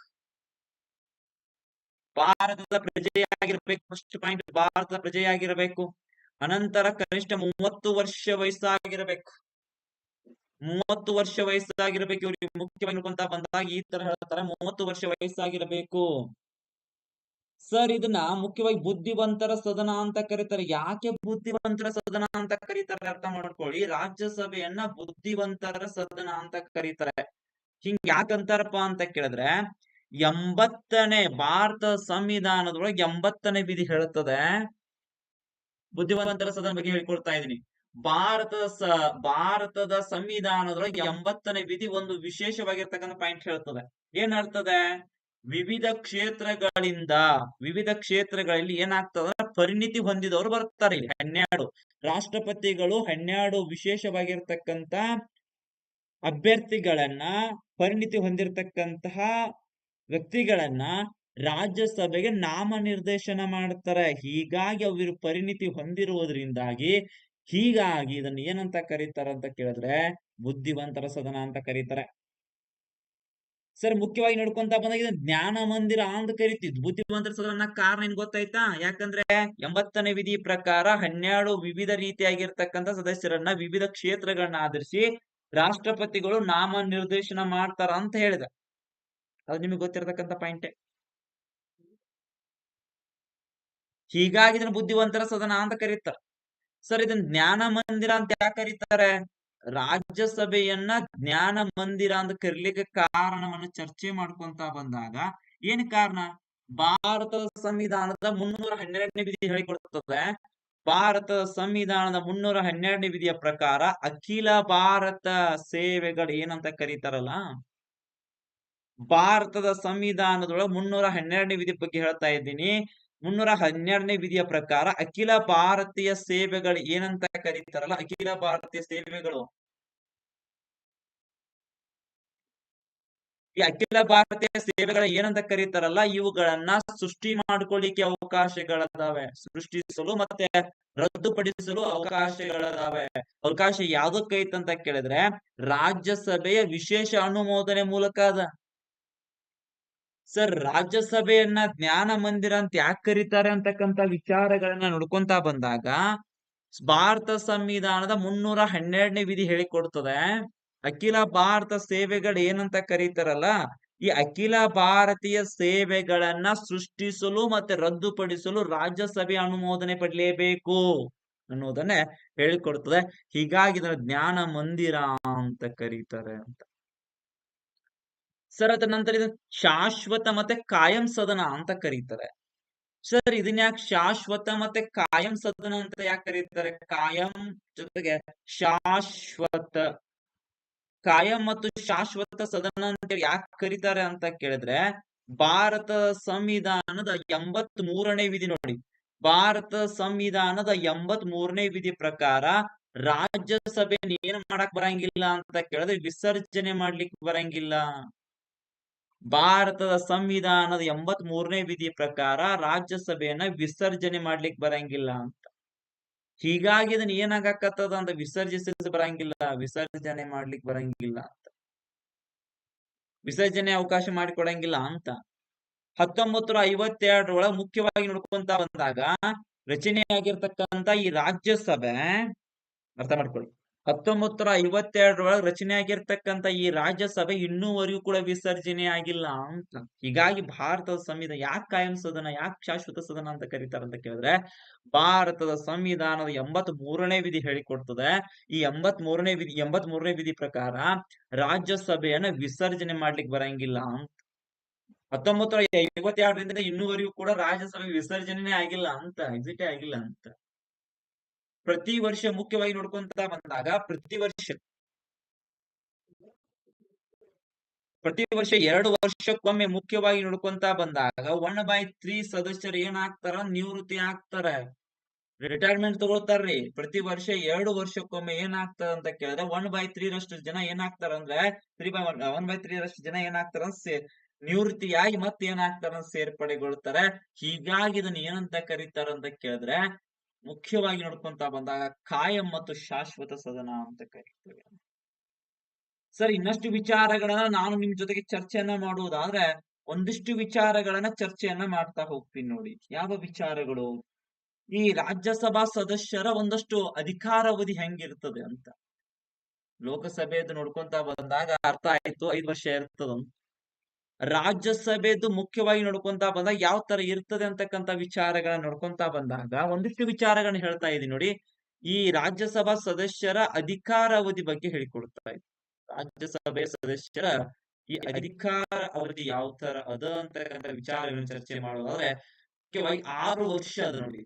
ಭಾರತದ ಪ್ರಜೆಯಾಗಿರ್ಬೇಕು. ಫಸ್ಟ್ ಪಾಯಿಂಟ್ ಭಾರತದ ಪ್ರಜೆಯಾಗಿರ್ಬೇಕು. ಅನಂತರ ಕನಿಷ್ಠ ಮೂವತ್ತು ವರ್ಷ ವಯಸ್ಸಾಗಿರ್ಬೇಕು. ಮೂವತ್ತು ವರ್ಷ ವಯಸ್ಸಾಗಿರ್ಬೇಕು. ಇವ್ರಿಗೆ ಮುಖ್ಯವಾಗಿ ಬಂದಾಗ ಈ ತರ ಹೇಳ್ತಾರೆ. ಮೂವತ್ತು ವರ್ಷ ವಯಸ್ಸಾಗಿರ್ಬೇಕು. ಸರ್, ಇದನ್ನ ಮುಖ್ಯವಾಗಿ ಬುದ್ಧಿವಂತರ ಸದನ ಅಂತ ಕರೀತಾರೆ. ಯಾಕೆ ಬುದ್ಧಿವಂತರ ಸದನ ಅಂತ ಕರೀತಾರೆ ಅರ್ಥ ಮಾಡ್ಕೊಳ್ಳಿ. ರಾಜ್ಯಸಭೆಯನ್ನ ಬುದ್ಧಿವಂತರ ಸದನ ಅಂತ ಕರೀತಾರೆ. ಹಿಂಗ್ ಯಾಕಂತಾರಪ್ಪ ಅಂತ ಕೇಳಿದ್ರೆ, ಎಂಬತ್ತನೇ ಭಾರತ ಸಂವಿಧಾನದೊಳಗೆ ಎಂಬತ್ತನೇ ವಿಧಿ ಹೇಳುತ್ತದೆ. ಬುದ್ಧಿವಂತರ ಸದನ ಬಗ್ಗೆ ಹೇಳ್ಕೊಳ್ತಾ ಇದೀನಿ ಭಾರತದ ಸ, ಭಾರತದ ಸಂವಿಧಾನದೊಳಗೆ ಎಂಬತ್ತನೇ ವಿಧಿ ಒಂದು ವಿಶೇಷವಾಗಿರ್ತಕ್ಕಂಥ ಪಾಯಿಂಟ್ ಹೇಳ್ತದೆ ಏನ್ ಹೇಳ್ತದೆ ವಿವಿಧ ಕ್ಷೇತ್ರಗಳಿಂದ, ವಿವಿಧ ಕ್ಷೇತ್ರಗಳಲ್ಲಿ ಏನಾಗ್ತದ? ಪರಿಣಿತಿ ಹೊಂದಿದವರು ಬರ್ತಾರೆ ಇಲ್ಲಿ. ಹನ್ನೆರಡು ರಾಷ್ಟ್ರಪತಿಗಳು ಹನ್ನೆರಡು ವಿಶೇಷವಾಗಿರ್ತಕ್ಕಂತ ಅಭ್ಯರ್ಥಿಗಳನ್ನ, ಪರಿಣಿತಿ ಹೊಂದಿರತಕ್ಕಂತಹ ವ್ಯಕ್ತಿಗಳನ್ನ ರಾಜ್ಯಸಭೆಗೆ ನಾಮ ನಿರ್ದೇಶನ ಮಾಡ್ತಾರೆ. ಹೀಗಾಗಿ ಅವರು ಪರಿಣಿತಿ ಹೊಂದಿರುವುದರಿಂದಾಗಿ ಹೀಗಾಗಿ ಇದನ್ನ ಏನಂತ ಕರೀತಾರ ಅಂತ ಕೇಳಿದ್ರೆ, ಬುದ್ಧಿವಂತರ ಸದನ ಅಂತ ಕರೀತಾರೆ. ಸರ್ ಮುಖ್ಯವಾಗಿ ನೋಡ್ಕೊಂತ ಬಂದಾಗ ಜ್ಞಾನ ಮಂದಿರ ಅಂತ ಕರಿತಿದ್ ಬುದ್ಧಿವಂತರ ಸದನ ಕಾರಣ ಏನ್ ಗೊತ್ತಾಯ್ತಾ? ಯಾಕಂದ್ರೆ ಎಂಬತ್ತನೇ ವಿಧಿ ಪ್ರಕಾರ ಹನ್ನೆರಡು ವಿವಿಧ ರೀತಿಯಾಗಿರ್ತಕ್ಕಂಥ ಸದಸ್ಯರನ್ನ ವಿವಿಧ ಕ್ಷೇತ್ರಗಳನ್ನ ಆಧರಿಸಿ ರಾಷ್ಟ್ರಪತಿಗಳು ನಾಮ ನಿರ್ದೇಶನ ಮಾಡ್ತಾರ ಅಂತ ಹೇಳಿದ. ಅದು ನಿಮಗೆ ಗೊತ್ತಿರತಕ್ಕಂತ ಪಾಯಿಂಟ್ ಹೀಗಾಗಿ ಇದನ್ನ ಬುದ್ಧಿವಂತರ ಸದನ ಅಂತ ಕರೀತಾರ. ಸರ್ ಇದನ್ನ ಜ್ಞಾನ ಮಂದಿರ ಅಂತ ಯಾಕೆ ಕರೀತಾರೆ? ರಾಜ್ಯಸಭೆಯನ್ನ ಜ್ಞಾನ ಮಂದಿರ ಅಂತ ಕರಿಲಿಕ್ಕೆ ಕಾರಣವನ್ನ ಚರ್ಚೆ ಮಾಡ್ಕೊಂತ ಬಂದಾಗ ಏನ್ ಕಾರಣ? ಭಾರತದ ಸಂವಿಧಾನದ ಮುನ್ನೂರ ಹನ್ನೆರಡನೇ ವಿಧಿ ಹೇಳಿಕೊಡ್ತದೆ. ಭಾರತದ ಸಂವಿಧಾನದ ಮುನ್ನೂರ ಹನ್ನೆರಡನೇ ವಿಧಿಯ ಪ್ರಕಾರ ಅಖಿಲ ಭಾರತ ಸೇವೆಗಳು ಏನಂತ ಕರೀತಾರಲ್ಲ? ಭಾರತದ ಸಂವಿಧಾನದೊಳಗೆ ಮುನ್ನೂರ ಹನ್ನೆರಡನೇ ವಿಧಿ ಬಗ್ಗೆ ಹೇಳ್ತಾ ಇದ್ದೀನಿ. ಮುನ್ನೂರ ಹನ್ನೆರಡನೇ ವಿಧಿಯ ಪ್ರಕಾರ ಅಖಿಲ ಭಾರತೀಯ ಸೇವೆಗಳು ಏನಂತ ಕರೀತಾರಲ್ಲ, ಅಖಿಲ ಭಾರತೀಯ ಸೇವೆಗಳು. ಈ ಅಖಿಲ ಭಾರತೀಯ ಸೇವೆಗಳ ಏನಂತ ಕರೀತಾರಲ್ಲ, ಇವುಗಳನ್ನ ಸೃಷ್ಟಿ ಮಾಡ್ಕೊಳ್ಳಿಕ್ಕೆ ಅವಕಾಶಗಳದಾವೆ. ಸೃಷ್ಟಿಸಲು ಮತ್ತೆ ರದ್ದುಪಡಿಸಲು ಅವಕಾಶಗಳದಾವೆ. ಅವಕಾಶ ಯಾವ್ದಕ್ಕೈತಂತ ಕೇಳಿದ್ರೆ, ರಾಜ್ಯಸಭೆಯ ವಿಶೇಷ ಅನುಮೋದನೆ ಮೂಲಕ ಅದ. ಸರ್, ರಾಜ್ಯಸಭೆಯನ್ನ ಜ್ಞಾನ ಮಂದಿರ ಅಂತ ಯಾಕೆ ಕರೀತಾರೆ ಅಂತಕ್ಕಂತ ವಿಚಾರಗಳನ್ನ ನೋಡ್ಕೊಂತ ಬಂದಾಗ, ಭಾರತ ಸಂವಿಧಾನದ ಮುನ್ನೂರ ಹನ್ನೆರಡನೇ ವಿಧಿ ಹೇಳಿಕೊಡ್ತದೆ. ಅಖಿಲ ಭಾರತ ಸೇವೆಗಳು ಏನಂತ ಕರೀತಾರಲ್ಲ, ಈ ಅಖಿಲ ಭಾರತೀಯ ಸೇವೆಗಳನ್ನ ಸೃಷ್ಟಿಸಲು ಮತ್ತೆ ರದ್ದುಪಡಿಸಲು ರಾಜ್ಯಸಭೆ ಅನುಮೋದನೆ ಪಡಲೇಬೇಕು ಅನ್ನೋದನ್ನೇ ಹೇಳಿಕೊಡ್ತದೆ. ಹೀಗಾಗಿ ಇದನ್ನ ಜ್ಞಾನ ಮಂದಿರ ಅಂತ ಕರೀತಾರೆ ಅಂತ. ಸರ್ ನಂತರ ಇದನ್ನ ಶಾಶ್ವತ ಮತ್ತೆ ಕಾಯಂ ಸದನ ಅಂತ ಕರೀತಾರೆ. ಸರ್, ಇದನ್ನ ಯಾಕೆ ಶಾಶ್ವತ ಮತ್ತೆ ಕಾಯಂ ಸದನ ಅಂತ ಯಾಕೆ ಕರೀತಾರೆ? ಕಾಯಂ ಜೊತೆಗೆ ಶಾಶ್ವತ, ಕಾಯಂ ಮತ್ತು ಶಾಶ್ವತ ಸದನ ಅಂತ ಯಾಕೆ ಕರೀತಾರೆ ಅಂತ ಕೇಳಿದ್ರೆ, ಭಾರತ ಸಂವಿಧಾನದ ಎಂಬತ್ ಮೂರನೇ ವಿಧಿ ನೋಡಿ. ಭಾರತ ಸಂವಿಧಾನದ ಎಂಬತ್ ಮೂರನೇ ವಿಧಿ ಪ್ರಕಾರ ರಾಜ್ಯಸಭೆ ಏನ್ ಮಾಡಕ್ ಬರಂಗಿಲ್ಲ ಅಂತ ಕೇಳಿದ್ರೆ ವಿಸರ್ಜನೆ ಮಾಡ್ಲಿಕ್ಕೆ ಬರಂಗಿಲ್ಲ. ಭಾರತದ ಸಂವಿಧಾನದ ಎಂಬತ್ ಮೂರನೇ ವಿಧಿ ಪ್ರಕಾರ ರಾಜ್ಯಸಭೆಯನ್ನ ವಿಸರ್ಜನೆ ಮಾಡ್ಲಿಕ್ಕೆ ಬರಂಗಿಲ್ಲ ಅಂತ. ಹೀಗಾಗಿ ಇದನ್ನ ಏನಾಗಕತ್ತದ ಅಂತ ವಿಸರ್ಜಿಸ ಬರಂಗಿಲ್ಲ, ವಿಸರ್ಜನೆ ಮಾಡ್ಲಿಕ್ಕೆ ಬರಂಗಿಲ್ಲ ಅಂತ. ವಿಸರ್ಜನೆ ಅವಕಾಶ ಮಾಡಿಕೊಡಂಗಿಲ್ಲ ಅಂತ. ಹತ್ತೊಂಬತ್ತು ಐವತ್ತೆರಡರೊಳಗ ಮುಖ್ಯವಾಗಿ ನೋಡ್ಕೊಂತ ಬಂದಾಗ ರಚನೆಯಾಗಿರ್ತಕ್ಕಂತ ಈ ರಾಜ್ಯಸಭೆ, ಅರ್ಥ ಮಾಡ್ಕೊಳ್ಳಿ. ಹತ್ತೊಂಬತ್ತರ ಐವತ್ತೆರಡರೊಳಗೆ ರಚನೆ ಆಗಿರ್ತಕ್ಕಂಥ ಈ ರಾಜ್ಯಸಭೆ ಇನ್ನೂವರೆಗೂ ಕೂಡ ವಿಸರ್ಜನೆ ಆಗಿಲ್ಲ ಅಂತ. ಹೀಗಾಗಿ ಭಾರತದ ಸಂವಿಧಾನ ಯಾಕೆ ಕಾಯಂ ಸದನ, ಯಾಕೆ ಶಾಶ್ವತ ಸದನ ಅಂತ ಕರೀತಾರೆ ಅಂತ ಕೇಳಿದ್ರೆ, ಭಾರತದ ಸಂವಿಧಾನದ ಎಂಬತ್ ಮೂರನೇ ವಿಧಿ ಹೇಳಿಕೊಡ್ತದೆ. ಈ ಎಂಬತ್ ಮೂರನೇ ವಿಧಿ ಎಂಬತ್ ಮೂರನೇ ವಿಧಿ ಪ್ರಕಾರ ರಾಜ್ಯಸಭೆಯನ್ನ ವಿಸರ್ಜನೆ ಮಾಡ್ಲಿಕ್ಕೆ ಬರಂಗಿಲ್ಲ ಅಂತ. ಹತ್ತೊಂಬತ್ತರ ಐವತ್ತೆರಡರಿಂದ ಇನ್ನೂವರೆಗೂ ಕೂಡ ರಾಜ್ಯಸಭೆ ವಿಸರ್ಜನೆ ಆಗಿಲ್ಲ ಅಂತ ಎಕ್ಸಿಟೇ ಆಗಿಲ್ಲ ಅಂತ. ಪ್ರತಿ ವರ್ಷ ಮುಖ್ಯವಾಗಿ ನೋಡ್ಕೊಂತ ಬಂದಾಗ ಪ್ರತಿ ವರ್ಷ ಪ್ರತಿ ವರ್ಷ ಎರಡು ವರ್ಷಕ್ಕೊಮ್ಮೆ ಮುಖ್ಯವಾಗಿ ನೋಡ್ಕೊಂತ ಬಂದಾಗ ಒನ್ ಬೈ ತ್ರೀ ಸದಸ್ಯರು ಏನಾಗ್ತಾರ ನಿವೃತ್ತಿ ಆಗ್ತಾರ. ರಿಟೈರ್ಮೆಂಟ್ ತಗೊಳ್ತಾರ್ರಿ. ಪ್ರತಿ ವರ್ಷ ಎರಡು ವರ್ಷಕ್ಕೊಮ್ಮೆ ಏನಾಗ್ತದ ಅಂತ ಕೇಳಿದ್ರೆ ಒನ್ ಬೈ ತ್ರೀ ರಷ್ಟು ಜನ ಏನಾಗ್ತಾರ ಅಂದ್ರೆ three by one one by three ರಷ್ಟು ಜನ ಏನಾಗ್ತಾರ ನಿವೃತ್ತಿಯಾಗಿ ಮತ್ತೆ ಏನಾಗ್ತಾರ ಸೇರ್ಪಡೆಗೊಳ್ತಾರೆ. ಹೀಗಾಗಿ ಇದನ್ನ ಏನಂತ ಕರೀತಾರ ಅಂತ ಕೇಳಿದ್ರೆ ಮುಖ್ಯವಾಗಿ ನೋಡ್ಕೊಂತ ಬಂದಾಗ ಕಾಯಂ ಮತ್ತು ಶಾಶ್ವತ ಸದನ ಅಂತ ಕರಿತೇವೆ. ಸರ್, ಇನ್ನಷ್ಟು ವಿಚಾರಗಳನ್ನ ನಾನು ನಿಮ್ ಜೊತೆಗೆ ಚರ್ಚೆಯನ್ನ ಮಾಡುವುದಾದ್ರೆ ಒಂದಿಷ್ಟು ವಿಚಾರಗಳನ್ನ ಚರ್ಚೆಯನ್ನ ಮಾಡ್ತಾ ಹೋಗ್ತೀನಿ ನೋಡಿ. ಯಾವ ವಿಚಾರಗಳು? ಈ ರಾಜ್ಯಸಭಾ ಸದಸ್ಯರ ಒಂದಷ್ಟು ಅಧಿಕಾರಾವಧಿ ಹೆಂಗಿರ್ತದೆ ಅಂತ. ಲೋಕಸಭೆಯದ್ದು ನೋಡ್ಕೊಂತ ಬಂದಾಗ ಅರ್ಥ ಆಯ್ತು, ಐದು ವರ್ಷ ಇರ್ತದಂತ. ರಾಜ್ಯಸಭೆದು ಮುಖ್ಯವಾಗಿ ನೋಡ್ಕೊಂತ ಬಂದಾಗ ಯಾವ ತರ ಇರ್ತದೆ ಅಂತಕ್ಕಂಥ ವಿಚಾರಗಳನ್ನ ನೋಡ್ಕೊಂತ ಬಂದಾಗ, ಒಂದಿಷ್ಟು ವಿಚಾರಗಳನ್ನ ಹೇಳ್ತಾ ಇದೀನಿ ನೋಡಿ. ಈ ರಾಜ್ಯಸಭಾ ಸದಸ್ಯರ ಅಧಿಕಾರಾವಧಿ ಬಗ್ಗೆ ಹೇಳಿಕೊಡ್ತಾ ಇದ್ದೀನಿ ರಾಜ್ಯಸಭೆ ಸದಸ್ಯರ ಈ ಅಧಿಕಾರ ಅವಧಿ ಯಾವ ತರ ಅದ ಅಂತಕ್ಕಂಥ ವಿಚಾರಗಳನ್ನ ಚರ್ಚೆ ಮಾಡೋದಾದ್ರೆ, ಮುಖ್ಯವಾಗಿ ಆರು ವರ್ಷ ಅದ ನೋಡಿ.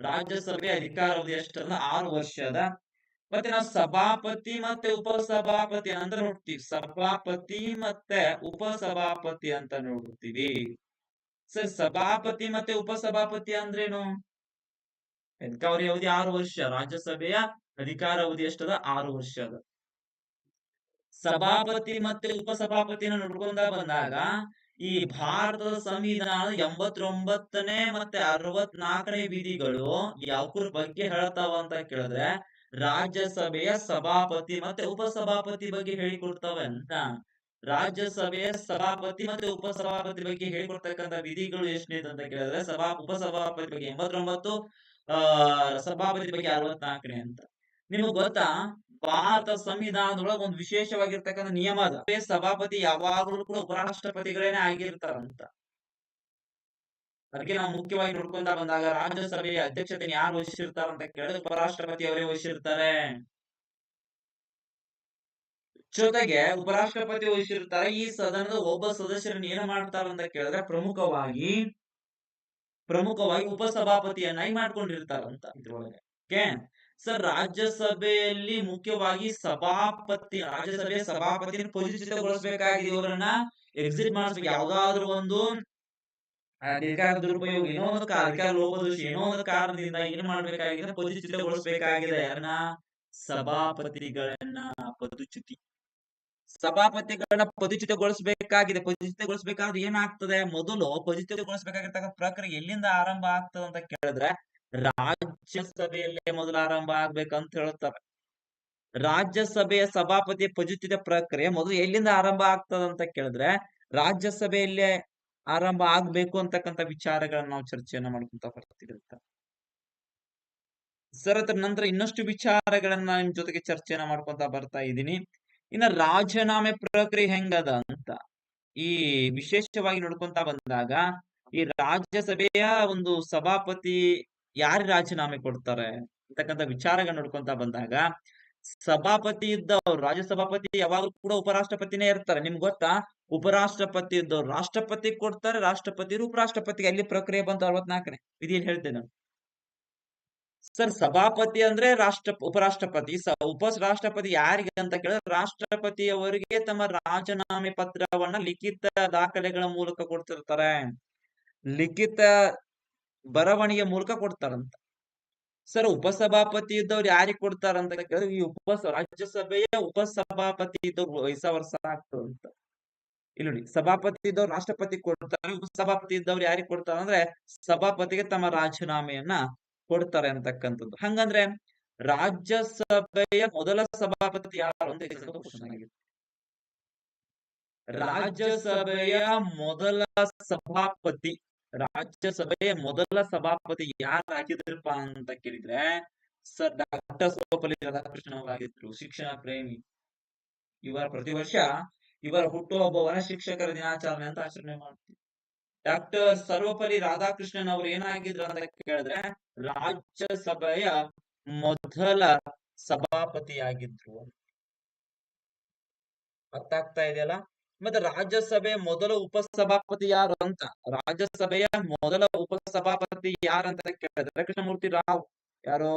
ರಾಜ್ಯಸಭೆ ಅಧಿಕಾರಾವಧಿ ಎಷ್ಟಲ್ಲ ಆರು ವರ್ಷದ ಮತ್ತೆ ನಾವು ಸಭಾಪತಿ ಮತ್ತೆ ಉಪಸಭಾಪತಿ ಅಂತ ನೋಡ್ತೀವಿ. ಸಭಾಪತಿ ಮತ್ತೆ ಉಪಸಭಾಪತಿ ಅಂತ ನೋಡ್ತೀವಿ. ಸರ್, ಸಭಾಪತಿ ಮತ್ತೆ ಉಪಸಭಾಪತಿ ಅಂದ್ರೇನು? ಎಂಕಾವರಿ ಅವಧಿ ಆರು ವರ್ಷ, ರಾಜ್ಯಸಭೆಯ ಅಧಿಕಾರ ಅವಧಿ ಎಷ್ಟದ? ಆರು ವರ್ಷ ಅದ. ಸಭಾಪತಿ ಮತ್ತೆ ಉಪಸಭಾಪತಿನ ನೋಡ್ಕೊಂಡ ಬಂದಾಗ ಈ ಭಾರತದ ಸಂವಿಧಾನದ ಎಂಬತ್ತೊಂಬತ್ತನೇ ಮತ್ತೆ ಅರವತ್ನಾಲ್ಕನೇ ವಿಧಿಗಳು ಯಾವ್ರ ಬಗ್ಗೆ ಹೇಳ್ತಾವ ಅಂತ ಕೇಳಿದ್ರೆ ರಾಜ್ಯಸಭೆಯ ಸಭಾಪತಿ ಮತ್ತೆ ಉಪಸಭಾಪತಿ ಬಗ್ಗೆ ಹೇಳಿಕೊಡ್ತಾವೆ ಅಂತ. ರಾಜ್ಯಸಭೆಯ ಸಭಾಪತಿ ಮತ್ತೆ ಉಪಸಭಾಪತಿ ಬಗ್ಗೆ ಹೇಳಿಕೊಡ್ತಕ್ಕಂತ ವಿಧಿಗಳು ಎಷ್ಟನೇದು ಅಂತ ಕೇಳಿದ್ರೆ ಸಭಾ, ಉಪಸಭಾಪತಿ ಬಗ್ಗೆ ಎಂಬತ್ತೊಂಬತ್ತು, ಆ, ಸಭಾಪತಿ ಬಗ್ಗೆ ಅರವತ್ನಾಲ್ಕನೇ ಅಂತ. ನಿಮಗ್ ಗೊತ್ತಾ? ಭಾರತ ಸಂವಿಧಾನದೊಳಗೆ ಒಂದು ವಿಶೇಷವಾಗಿರ್ತಕ್ಕಂಥ ನಿಯಮ ಅದ. ಸಭಾಪತಿ ಯಾವಾಗಲೂ ಕೂಡ ಉಪರಾಷ್ಟ್ರಪತಿಗಳೇನೆ ಆಗಿರ್ತಾರಂತ. ಅದಕ್ಕೆ ನಾವು ಮುಖ್ಯವಾಗಿ ನೋಡ್ಕೊಂತ ಬಂದಾಗ ರಾಜ್ಯಸಭೆಯ ಅಧ್ಯಕ್ಷತೆ ಯಾರು ವಹಿಸಿರ್ತಾರ ಅಂತ ಕೇಳಿದ್ರೆ ಉಪರಾಷ್ಟ್ರಪತಿ ಅವರೇ ವಹಿಸಿರ್ತಾರೆ. ಜೊತೆಗೆ ಉಪರಾಷ್ಟ್ರಪತಿ ವಹಿಸಿರ್ತಾರೆ. ಈ ಸದನದ ಒಬ್ಬ ಸದಸ್ಯರನ್ನ ಏನ್ ಮಾಡ್ತಾರ ಅಂತ ಕೇಳಿದ್ರೆ ಪ್ರಮುಖವಾಗಿ ಪ್ರಮುಖವಾಗಿ ಉಪಸಭಾಪತಿಯನ್ನಾಗಿ ಮಾಡ್ಕೊಂಡಿರ್ತಾರಂತ ಇದ್ರೊಳಗೆ. ಓಕೆ? ಸರ್ ರಾಜ್ಯಸಭೆಯಲ್ಲಿ ಮುಖ್ಯವಾಗಿ ಸಭಾಪತಿ, ರಾಜ್ಯಸಭೆಯ ಸಭಾಪತಿನ ಪರಿಚಿತಗೊಳಿಸಬೇಕಾಗಿದೆ ಇವರನ್ನ. ಎಕ್ಸಿಟ್ ಮಾಡಿಸ್ಬೇಕು. ಯಾವ್ದಾದ್ರು ಒಂದು ಅಧಿಕಾರ ದುರುಪಯೋಗ ಏನೋ ಒಂದು ಅಧಿಕಾರ ಲೋಪದೋಷ ಏನೋ ಒಂದು ಕಾರಣದಿಂದ ಏನ್ ಮಾಡ್ಬೇಕಾಗಿದೆ? ಪದಚ್ಯುತಗೊಳಿಸಬೇಕಾಗಿದೆ ಯಾರನ್ನ? ಸಭಾಪತಿಗಳನ್ನ ಪದುಚ್ಯುತಿ ಸಭಾಪತಿಗಳನ್ನ ಪದುಚ್ಯುತಗೊಳಿಸಬೇಕಾಗಿದೆ ಪರಿಚಿತಗೊಳಿಸಬೇಕಾದ್ರೆ ಏನಾಗ್ತದೆ? ಮೊದಲು ಪರಿಚಿತಗೊಳಿಸಬೇಕಾಗಿರ್ತಕ್ಕಂಥ ಪ್ರಕ್ರಿಯೆ ಎಲ್ಲಿಂದ ಆರಂಭ ಆಗ್ತದೆ ಅಂತ ಕೇಳಿದ್ರೆ, ರಾಜ್ಯಸಭೆಯಲ್ಲೇ ಮೊದಲು ಆರಂಭ ಆಗ್ಬೇಕಂತ ಹೇಳ್ತಾರೆ ರಾಜ್ಯಸಭೆಯ ಸಭಾಪತಿ ಪದಚ್ಯುತ ಪ್ರಕ್ರಿಯೆ ಮೊದಲು ಎಲ್ಲಿಂದ ಆರಂಭ ಆಗ್ತದ ಅಂತ ಕೇಳಿದ್ರೆ, ರಾಜ್ಯಸಭೆಯಲ್ಲೇ ಆರಂಭ ಆಗ್ಬೇಕು ಅಂತಕ್ಕಂಥ ವಿಚಾರಗಳನ್ನ ನಾವು ಚರ್ಚೆಯನ್ನ ಮಾಡ್ಕೊಂತ ಬರ್ತೀವಿ ಸರ್ ಅದ್ರ ನಂತರ ಇನ್ನಷ್ಟು ವಿಚಾರಗಳನ್ನ ನಿಮ್ ಜೊತೆಗೆ ಚರ್ಚೆಯನ್ನ ಮಾಡ್ಕೊಂತ ಬರ್ತಾ ಇದ್ದೀನಿ. ಇನ್ನ ರಾಜೀನಾಮೆ ಪ್ರಕ್ರಿಯೆ ಹೆಂಗದ ಅಂತ. ಈ ವಿಶೇಷವಾಗಿ ನೋಡ್ಕೊಂತ ಬಂದಾಗ ಈ ರಾಜ್ಯಸಭೆಯ ಒಂದು ಸಭಾಪತಿ ಯಾರು ರಾಜೀನಾಮೆ ಕೊಡ್ತಾರೆ ಅಂತಕ್ಕಂಥ ವಿಚಾರಗಳನ್ನ ನೋಡ್ಕೊಂತ ಬಂದಾಗ ಸಭಾಪತಿ ಇದ್ದವ್ರು ರಾಜ್ಯ ಸಭಾಪತಿ ಯಾವಾಗ್ಲೂ ಕೂಡ ಉಪರಾಷ್ಟ್ರಪತಿನೇ ಇರ್ತಾರೆ. ನಿಮ್ಗೆ ಗೊತ್ತಾ? ಉಪರಾಷ್ಟ್ರಪತಿ ಇದ್ದವ್ರು ರಾಷ್ಟ್ರಪತಿ ಕೊಡ್ತಾರೆ ರಾಷ್ಟ್ರಪತಿ ಉಪರಾಷ್ಟ್ರಪತಿಗೆ ಅಲ್ಲಿ ಪ್ರಕ್ರಿಯೆ ಬಂತು ಅರವತ್ನಾಲ್ಕನೇ ವಿಧಿಯಲ್ಲಿ ಹೇಳ್ತೇನೆ ಸರ್, ಸಭಾಪತಿ ಅಂದ್ರೆ ರಾಷ್ಟ್ರ, ಉಪರಾಷ್ಟ್ರಪತಿ. ಉಪ ರಾಷ್ಟ್ರಪತಿ ಯಾರಿಗೆ ಅಂತ ಕೇಳಿದ್ರೆ ರಾಷ್ಟ್ರಪತಿಯವರಿಗೆ ತಮ್ಮ ರಾಜೀನಾಮೆ ಪತ್ರವನ್ನ ಲಿಖಿತ ದಾಖಲೆಗಳ ಮೂಲಕ ಕೊಡ್ತಿರ್ತಾರೆ. ಲಿಖಿತ ಬರವಣಿಗೆ ಮೂಲಕ ಕೊಡ್ತಾರಂತ. ಸರ್ ಉಪಸಭಾಪತಿ ಇದ್ದವ್ರು ಯಾರಿಗೆ ಕೊಡ್ತಾರಂತ ಕೇಳಿದ್ರೆ, ಈ ಉಪ ರಾಜ್ಯಸಭೆಯ ಉಪಸಭಾಪತಿ ಇದ್ದವ್ರು ವಯಸ್ಸ ವರ್ಷ ಆಗ್ತದಂತ ಇಲ್ಲಿ ನೋಡಿ, ಸಭಾಪತಿ ಇದ್ದವ್ರು ರಾಷ್ಟ್ರಪತಿ ಕೊಡ್ತಾರೆ, ಉಪಸಭಾಪತಿ ಇದ್ದವ್ರು ಯಾರಿಗೆ ಕೊಡ್ತಾರೆ ಅಂದ್ರೆ, ಸಭಾಪತಿಗೆ ತಮ್ಮ ರಾಜೀನಾಮೆಯನ್ನ ಕೊಡ್ತಾರೆ ಅಂತಕ್ಕಂಥದ್ದು. ಹಂಗಂದ್ರೆ, ರಾಜ್ಯಸಭೆಯ ಮೊದಲ ಸಭಾಪತಿ ಯಾರು ಅಂತ ರಾಜ್ಯಸಭೆಯ ಮೊದಲ ಸಭಾಪತಿ ರಾಜ್ಯಸಭೆಯ ಮೊದಲ ಸಭಾಪತಿ ಯಾರು ಆಗಿದ್ರಪ್ಪ ಅಂತ ಕೇಳಿದ್ರೆ, ಸರ್ ಡಾಕ್ಟರ್ ಸರ್ವಪಲ್ಲಿ ರಾಧಾಕೃಷ್ಣ ಅವರಾಗಿದ್ರು, ಶಿಕ್ಷಣ ಪ್ರೇಮಿ. ಇವರ ಪ್ರತಿ ವರ್ಷ ಇವರ ಹುಟ್ಟುಹಬ್ಬವನ್ನ ಶಿಕ್ಷಕರ ದಿನಾಚರಣೆ ಅಂತ ಆಚರಣೆ ಮಾಡ್ತೀವಿ. ಡಾಕ್ಟರ್ ಸರ್ವಪಲ್ಲಿ ರಾಧಾಕೃಷ್ಣನ್ ಅವರು ಏನಾಗಿದ್ರು ಅಂತ ಕೇಳಿದ್ರೆ ರಾಜ್ಯಸಭೆಯ ಮೊದಲ ಸಭಾಪತಿಯಾಗಿದ್ರು ಅರ್ಥ ಆಗ್ತಾ ಇದೆಯಲ್ಲ? ಮತ್ತೆ ರಾಜ್ಯಸಭೆ ಮೊದಲ ಉಪಸಭಾಪತಿ ಯಾರು ಅಂತ? ರಾಜ್ಯಸಭೆಯ ಮೊದಲ ಉಪಸಭಾಪತಿ ಯಾರಂತ ಕೇಳಿದ್ರೆ ಕೃಷ್ಣಮೂರ್ತಿ ರಾವ್. ಯಾರು?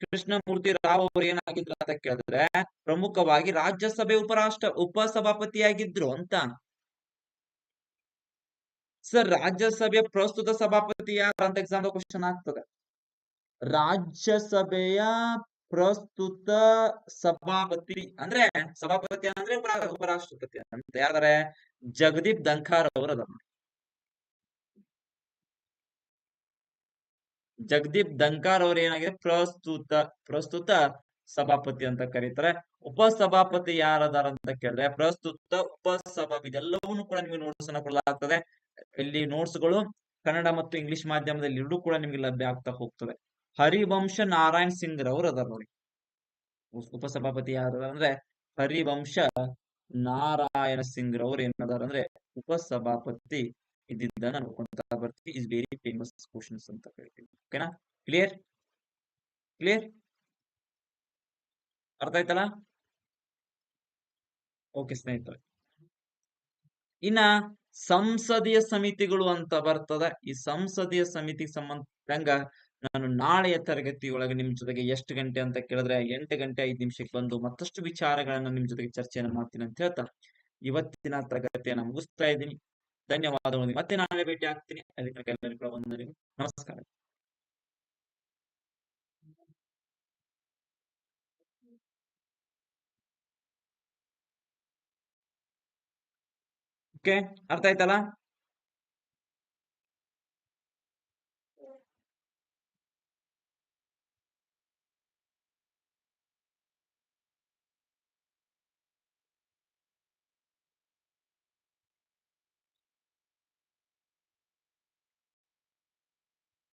ಕೃಷ್ಣಮೂರ್ತಿ ರಾವ್ ಅವರು ಏನಾಗಿದ್ರು ಅಂತ ಕೇಳಿದ್ರೆ ಪ್ರಮುಖವಾಗಿ ರಾಜ್ಯಸಭೆ ಉಪರಾಷ್ಟ್ರ, ಉಪಸಭಾಪತಿಯಾಗಿದ್ರು ಅಂತ. ಸರ್, ರಾಜ್ಯಸಭೆಯ ಪ್ರಸ್ತುತ ಸಭಾಪತಿ ಯಾರು ಅಂತ ಎಕ್ಸಾಮ್ ಕ್ವಶನ್ ಆಗ್ತದೆ. ರಾಜ್ಯಸಭೆಯ ಪ್ರಸ್ತುತ ಸಭಾಪತಿ ಅಂದ್ರೆ ಸಭಾಪತಿ ಅಂದ್ರೆ ಉಪ- ಉಪರಾಷ್ಟ್ರಪತಿ ಅಂತ ಯಾರ ಜಗದೀಪ್ ಧನ್ಖಾರ್ ಅವರು ಅದ ಜಗದೀಪ್ ದಂಕಾರ್ ಅವರು ಏನಾಗಿದೆ? ಪ್ರಸ್ತುತ ಪ್ರಸ್ತುತ ಸಭಾಪತಿ ಅಂತ ಕರೀತಾರೆ. ಉಪಸಭಾಪತಿ ಯಾರದಾರ ಅಂತ ಕೇಳಿದ್ರೆ ಪ್ರಸ್ತುತ ಉಪಸಭಾಪತಿ ಇದೆಲ್ಲವನ್ನು ಕೂಡ ನಿಮಗೆ ನೋಟ್ಸ್ ಅನ್ನ ಕೊಡಲಾಗ್ತದೆ. ಇಲ್ಲಿ ನೋಟ್ಸ್ಗಳು ಕನ್ನಡ ಮತ್ತು ಇಂಗ್ಲಿಷ್ ಮಾಧ್ಯಮದಲ್ಲಿ ಎರಡೂ ಕೂಡ ನಿಮಗೆ ಲಭ್ಯ ಆಗ್ತಾ ಹೋಗ್ತದೆ ಹರಿವಂಶ ನಾರಾಯಣ್ ಸಿಂಗ್ ರವರು ಅದಾರ ನೋಡಿ. ಉಪ- ಉಪಸಭಾಪತಿ ಯಾರು ಅಂದ್ರೆ ಹರಿವಂಶ ನಾರಾಯಣ ಸಿಂಗ್ ರವರು ಏನದಾರ ಅಂದ್ರೆ ಉಪಸಭಾಪತಿ ಇದ್ದಿದ್ದ ನೋಡ್ಕೊಂತ ಬರ್ತೀವಿ ಇಸ್ ವೆರಿ ಫೇಮಸ್ ಕ್ವಶನ್ಸ್ ಅಂತ ಹೇಳ್ತೀವಿ ಓಕೆನಾ ಕ್ಲಿಯರ್ ಕ್ಲಿಯರ್ ಅರ್ಥ ಆಯ್ತಲ್ಲ? ಓಕೆ ಸ್ನೇಹಿತರೆ. ಇನ್ನ ಸಂಸದೀಯ ಸಮಿತಿಗಳು ಅಂತ ಬರ್ತದ. ಈ ಸಂಸದೀಯ ಸಮಿತಿಗೆ ಸಂಬಂಧಂಗ ನಾನು ನಾಳೆಯ ತರಗತಿಯೊಳಗೆ ನಿಮ್ ಜೊತೆಗೆ ಎಷ್ಟು ಗಂಟೆ ಅಂತ ಕೇಳಿದ್ರೆ ಎಂಟು ಗಂಟೆ ಐದು ನಿಮಿಷಕ್ಕೆ ಬಂದು ಮತ್ತಷ್ಟು ವಿಚಾರಗಳನ್ನ ನಿಮ್ ಜೊತೆಗೆ ಚರ್ಚೆಯನ್ನು ಮಾಡ್ತೀನಿ ಅಂತ ಹೇಳ್ತಾ ಇವತ್ತಿನ ತರಗತಿಯನ್ನ ಮುಗಿಸ್ತಾ ಇದ್ದೀನಿ. ಧನ್ಯವಾದಗಳು ಮತ್ತೆ ನಾಳೆ ಭೇಟಿ ಆಗ್ತೀನಿ. ವಂದನೆಗಳು. ನಮಸ್ಕಾರ. ಓಕೆ ಅರ್ಥ ಆಯ್ತಲ್ಲ?